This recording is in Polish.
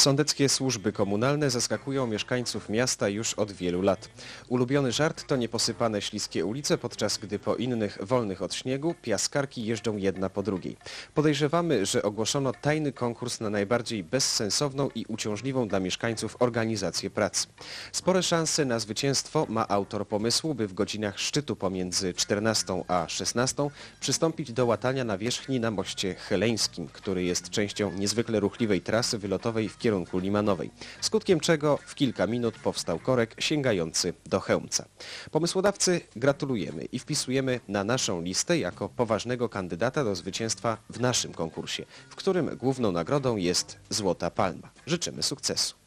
Sądeckie służby komunalne zaskakują mieszkańców miasta już od wielu lat. Ulubiony żart to nieposypane śliskie ulice, podczas gdy po innych wolnych od śniegu piaskarki jeżdżą jedna po drugiej. Podejrzewamy, że ogłoszono tajny konkurs na najbardziej bezsensowną i uciążliwą dla mieszkańców organizację pracy. Spore szanse na zwycięstwo ma autor pomysłu, by w godzinach szczytu pomiędzy 14 a 16 przystąpić do łatania nawierzchni na moście heleńskim, który jest częścią niezwykle ruchliwej trasy wylotowej w kierunku Limanowej, skutkiem czego w kilka minut powstał korek sięgający do Chełmca. Pomysłodawcy gratulujemy i wpisujemy na naszą listę jako poważnego kandydata do zwycięstwa w naszym konkursie, w którym główną nagrodą jest Złota Palma. Życzymy sukcesu.